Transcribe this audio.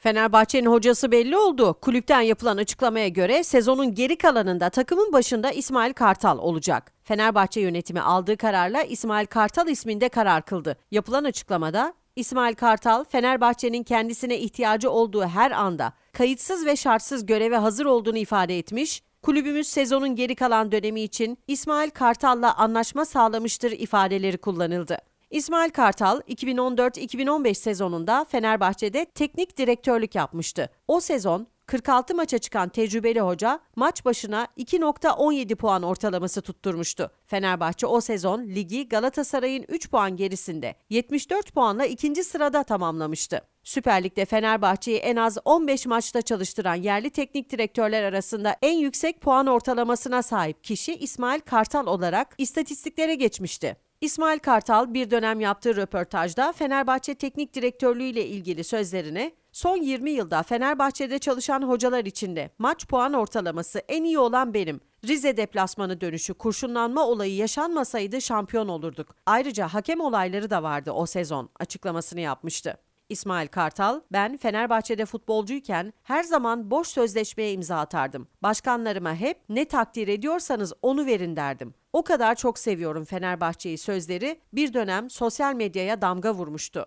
Fenerbahçe'nin hocası belli oldu. Kulüpten yapılan açıklamaya göre sezonun geri kalanında takımın başında İsmail Kartal olacak. Fenerbahçe yönetimi aldığı kararla İsmail Kartal isminde karar kıldı. Yapılan açıklamada İsmail Kartal, Fenerbahçe'nin kendisine ihtiyacı olduğu her anda kayıtsız ve şartsız göreve hazır olduğunu ifade etmiş, kulübümüz sezonun geri kalan dönemi için İsmail Kartal'la anlaşma sağlamıştır ifadeleri kullanıldı. İsmail Kartal 2014-2015 sezonunda Fenerbahçe'de teknik direktörlük yapmıştı. O sezon 46 maça çıkan tecrübeli hoca maç başına 2.17 puan ortalaması tutturmuştu. Fenerbahçe o sezon ligi Galatasaray'ın 3 puan gerisinde 74 puanla ikinci sırada tamamlamıştı. Süper Lig'de Fenerbahçe'yi en az 15 maçta çalıştıran yerli teknik direktörler arasında en yüksek puan ortalamasına sahip kişi İsmail Kartal olarak istatistiklere geçmişti. İsmail Kartal bir dönem yaptığı röportajda Fenerbahçe Teknik Direktörlüğü ile ilgili sözlerini son 20 yılda Fenerbahçe'de çalışan hocalar içinde maç puan ortalaması en iyi olan benim. Rize deplasmanı dönüşü kurşunlanma olayı yaşanmasaydı şampiyon olurduk. Ayrıca hakem olayları da vardı o sezon açıklamasını yapmıştı. İsmail Kartal, ben Fenerbahçe'de futbolcuyken her zaman boş sözleşmeye imza atardım. Başkanlarıma hep ne takdir ediyorsanız onu verin derdim. O kadar çok seviyorum Fenerbahçe'yi sözleri bir dönem sosyal medyaya damga vurmuştu.